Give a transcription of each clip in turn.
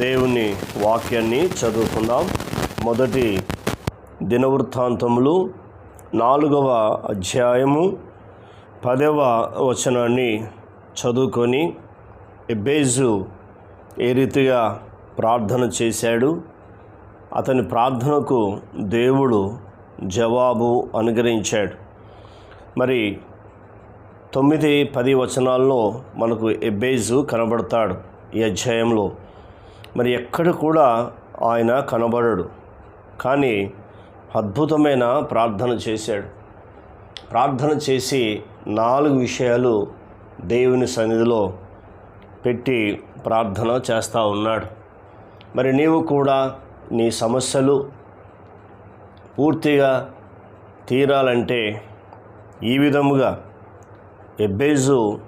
దేవుని వాక్యాన్ని చదువుకుందాం. మొదటి దినవృత్తాంతములు నాలుగవ అధ్యాయము పదవ వచనాన్ని చదువుకొని ఎబ్బేజు ఏ రీతిగా ప్రార్థన చేశాడు అతని ప్రార్థనకు దేవుడు జవాబు అనుగ్రహించాడు. మరి తొమ్మిది పది వచనాల్లో మనకు ఎబ్బేజు కనబడతాడు ఈ అధ్యాయంలో. మరి ఎక్కడ కూడా ఆయన కనబడడు. కానీ అద్భుతమైన ప్రార్థన చేశాడు. ప్రార్థన చేసి నాలుగు విషయాలు దేవుని సన్నిధిలో పెట్టి ప్రార్థన చేస్తూ ఉన్నాడు. మరి నీవు కూడా నీ సమస్యలు పూర్తిగా తీరాలంటే ఈ విధముగా ఎబ్బేజు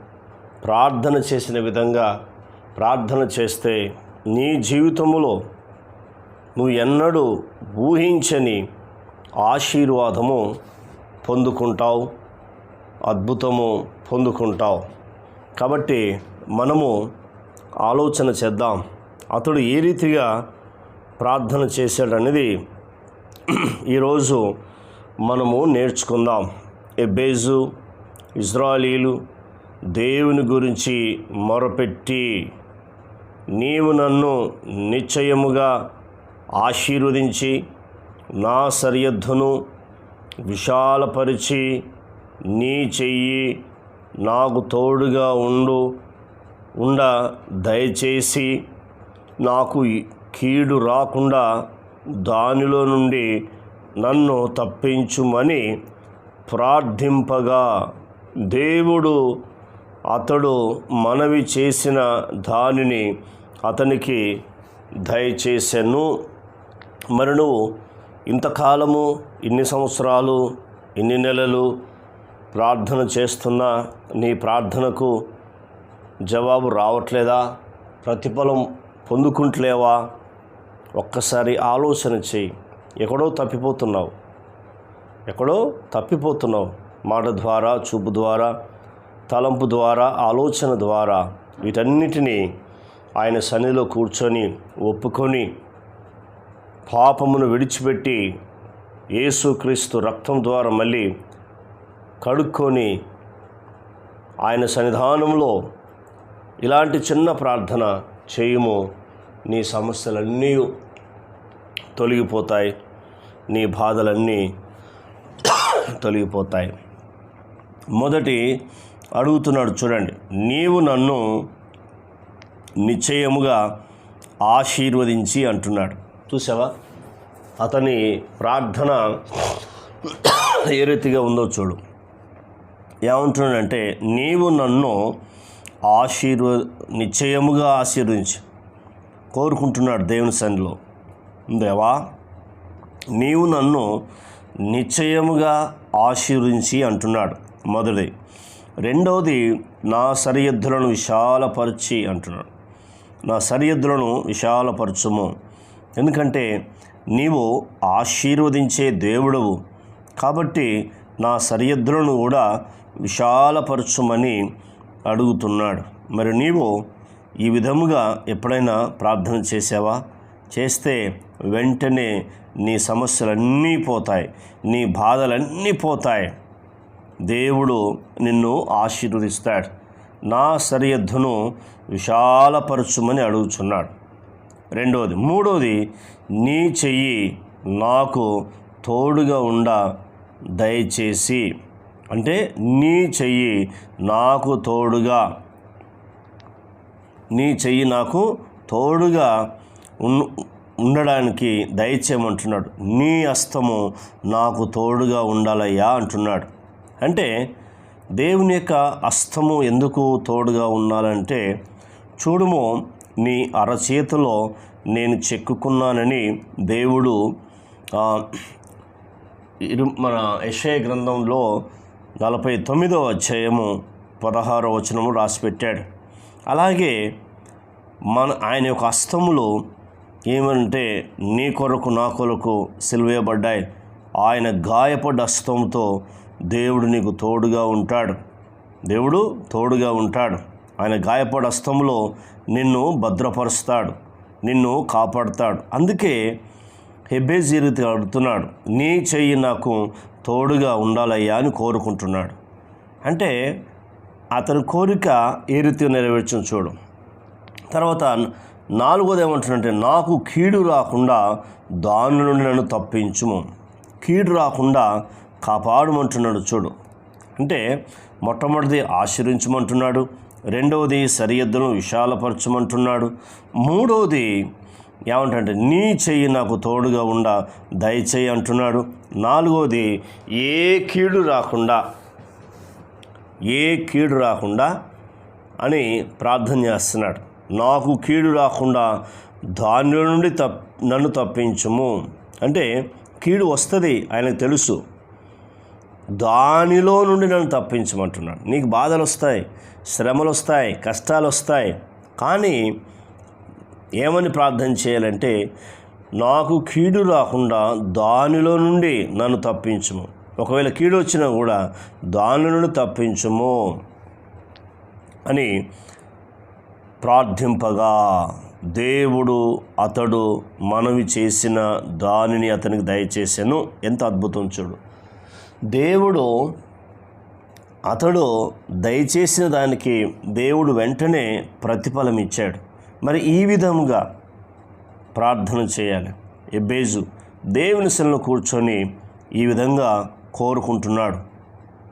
ప్రార్థన చేసిన విధంగా ప్రార్థన చేస్తే నీ జీవితంలో నువ్వు ఎన్నడూ ఊహించని ఆశీర్వాదము పొందుకుంటావు అద్భుతము పొందుకుంటావు. కాబట్టి మనము ఆలోచన చేద్దాం అతడు ఏ రీతిగా ప్రార్థన చేశాడనేది ఈరోజు మనము నేర్చుకుందాం. ఎబేజు ఇజ్రాయలీలు దేవుని గురించి మొరపెట్టి నీవు నన్ను నిశ్చయముగా ఆశీర్వదించి నా సరిహద్దును విశాలపరిచి నీ చెయ్యి నాకు తోడుగా ఉండు ఉండ దయచేసి నాకు కీడు రాకుండా దానిలో నుండి నన్ను తప్పించుమని ప్రార్థింపగా. దేవుడు అతడు మనవి చేసిన దానిని అతనికి దయచేసెను. మరి నువ్వు ఇంతకాలము ఇన్ని సంవత్సరాలు ఇన్ని నెలలు ప్రార్థన చేస్తున్నా నీ ప్రార్థనకు జవాబు రావట్లేదా? ప్రతిఫలం పొందుకుంటలేవా? ఒక్కసారి ఆలోచన చెయ్యి ఎక్కడో తప్పిపోతున్నావు. ఎక్కడో తప్పిపోతున్నావు. మాట ద్వారా చూపు ద్వారా తలంపు ద్వారా ఆలోచన ద్వారా వీటన్నిటినీ ఆయన సన్నిధిలో కూర్చొని ఒప్పుకొని పాపమును విడిచిపెట్టి యేసుక్రీస్తు రక్తం ద్వారా మళ్ళీ కడుక్కొని ఆయన సన్నిధానంలో ఇలాంటి చిన్న ప్రార్థన చేయుము. నీ సమస్యలన్నీ తొలగిపోతాయి. నీ బాధలన్నీ తొలగిపోతాయి. మొదటి అడుగుతున్నాడు చూడండి. నీవు నన్ను నిశ్చయముగా ఆశీర్వదించి అంటున్నాడు. చూసావా అతని ప్రార్థన ఏ రీతిగా ఉందో చూడు. ఏమంటున్నాడంటే నీవు నన్ను ఆశీర్వ నిశ్చయముగా ఆశీర్వదించి. కోరుకుంటున్నాడు దేవుని సన్నిలో దేవా నీవు నన్ను నిశ్చయముగా ఆశీర్వించి అంటున్నాడు మొదటిది. రెండవది నా సరిహద్దులను విశాలపరిచి అంటున్నాడు. నా సరిహద్దులను విశాలపరచుము. ఎందుకంటే నీవు ఆశీర్వదించే దేవుడవు. కాబట్టి నా సరిహద్దులను కూడా విశాలపరచుమని అడుగుతున్నాడు. మరి నీవు ఈ విధముగా ఎప్పుడైనా ప్రార్థన చేసావా? చేస్తే వెంటనే నీ సమస్యలన్నీ పోతాయి. నీ బాధలన్నీ పోతాయి. దేవుడు నిన్ను ఆశీర్వదిస్తాడు. నా సరిహద్దును విశాలపరచుమని అడుగుచున్నాడు. రెండవది మూడవది నీ చెయ్యి నాకు తోడుగా ఉండ దయచేసి. అంటే నీ చెయ్యి నాకు తోడుగా నీ చెయ్యి నాకు తోడుగా ఉండడానికి దయచేయమంటున్నాడు నీ అస్తము నాకు తోడుగా ఉండాలయ్యా అంటున్నాడు. అంటే దేవుని యొక్క అస్తము ఎందుకు తోడుగా ఉండాలంటే చూడుము నీ అరచేతిలో నేను చెక్కుకున్నానని దేవుడు ఇరు మన యెషయా గ్రంథంలో నలభై తొమ్మిదవ అధ్యాయము పదహారో వచనము రాసిపెట్టాడు. అలాగే మన ఆయన యొక్క అస్తములు ఏమంటే నీ కొరకు నా కొరకు సిలువేయబడ్డాయి. ఆయన గాయపడ్డ అస్తంతో దేవుడు నీకు తోడుగా ఉంటాడు. దేవుడు తోడుగా ఉంటాడు. ఆయన గాయపడ హస్తంలో నిన్ను భద్రపరుస్తాడు. నిన్ను కాపాడుతాడు. అందుకే హెబేజీ రీతి అడుగుతున్నాడు నీ చెయ్యి నాకు తోడుగా ఉండాలయ్యా అని కోరుకుంటున్నాడు. అంటే అతని కోరిక ఏ రీతి నెరవేర్చని చూడు. తర్వాత నాలుగోది ఏమంటున్నంటే నాకు కీడు రాకుండా దాని నుండి నన్ను తప్పించుము. కీడు రాకుండా కాపాడమంటున్నాడు చూడు. అంటే మొట్టమొదటిది ఆశ్రయించమంటున్నాడు రెండవది సరిహద్దులను విశాలపరచమంటున్నాడు మూడవది ఏమంటే నీ చెయ్యి నాకు తోడుగా ఉండ దయచేయి అంటున్నాడు నాలుగవది ఏ కీడు రాకుండా ఏ కీడు రాకుండా అని ప్రార్థన చేస్తున్నాడు. నాకు కీడు రాకుండా దాని నుండి తప్ నన్ను తప్పించము. అంటే కీడు వస్తుంది ఆయనకు తెలుసు. దానిలో నుండి నన్ను తప్పించమంటున్నాడు. నీకు బాధలు వస్తాయి శ్రమలు వస్తాయి కష్టాలు వస్తాయి కానీ ఏమని ప్రార్థన చేయాలంటే నాకు కీడు రాకుండా దానిలో నుండి నన్ను తప్పించుము. ఒకవేళ కీడు వచ్చినా కూడా దాని నుండి తప్పించుము అని ప్రార్థింపగా దేవుడు అతడు మనవి చేసిన దానిని అతనికి దయచేసాను ఎంత అద్భుతం చూడు. దేవుడు అతడు దయచేసిన దానికి దేవుడు వెంటనే ప్రతిఫలం ఇచ్చాడు. మరి ఈ విధముగా ప్రార్థన చేయాలి. ఎబ్బేజు దేవుని శిలను కూర్చొని ఈ విధంగా కోరుకుంటున్నాడు.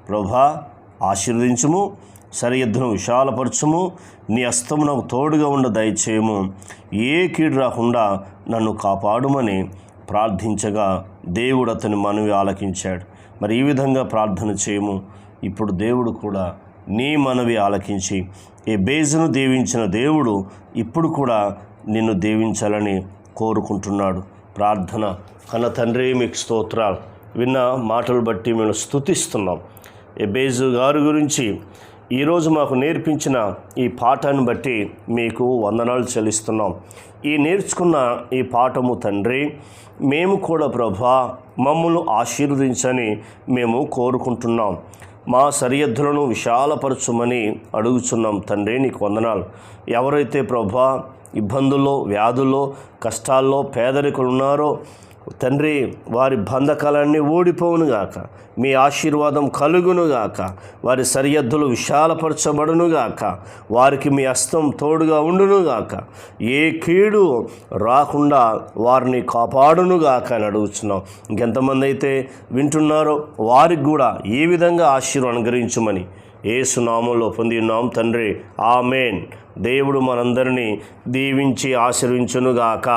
ప్రభా ఆశీర్వదించుము సరిహద్దును విశాలపరచుము నీ అస్తము నాకు తోడుగా ఉండ దయచేయము. ఏ కీడు రాకుండా నన్ను కాపాడుమని ప్రార్థించగా దేవుడు అతని మనవి ఆలకించాడు. మరి ఈ విధంగా ప్రార్థన చేయము. ఇప్పుడు దేవుడు కూడా నీ మనవి ఆలకించి ఈ బేజును దీవించిన దేవుడు ఇప్పుడు కూడా నిన్ను దీవించాలని కోరుకుంటున్నాడు. ప్రార్థన కన్న తండ్రి మీకు స్తోత్రాలు. విన్న మాటలు బట్టి మేము స్తుతిస్తున్నాం. ఎబేజు గారి గురించి ఈరోజు మాకు నేర్పించిన ఈ పాఠాన్ని బట్టి మీకు వందనాలు చెల్లిస్తున్నాం. ఈ నేర్చుకున్న ఈ పాఠము తండ్రి మేము కూడా ప్రభా మమ్మల్ని ఆశీర్వదించని మేము కోరుకుంటున్నాం. మా సరిహద్దులను విశాలపరచుమని అడుగుచున్నాం తండ్రి నీకు వందనాలు. ఎవరైతే ప్రభా ఇబ్బందుల్లో వ్యాధుల్లో కష్టాల్లో పేదరికులు ఉన్నారో తండ్రి వారి బంధకాలన్నీ ఓడిపోవునుగాక మీ ఆశీర్వాదం కలుగునుగాక. వారి సరిహద్దులు విశాలపరచబడునుగాక. వారికి మీ హస్తం తోడుగా ఉండునుగాక. ఏ కీడు రాకుండా వారిని కాపాడునుగాక అని అడుగుతున్నాం ఇంకెంతమంది అయితే వింటున్నారో వారికి కూడా ఏ విధంగా ఆశీర్వాదం అనుగ్రహించమని ఏసునామంలో పొంది ఉన్నాం తండ్రి. ఆమెన్. దేవుడు మనందరినీ దీవించి ఆశీర్వించునుగాక.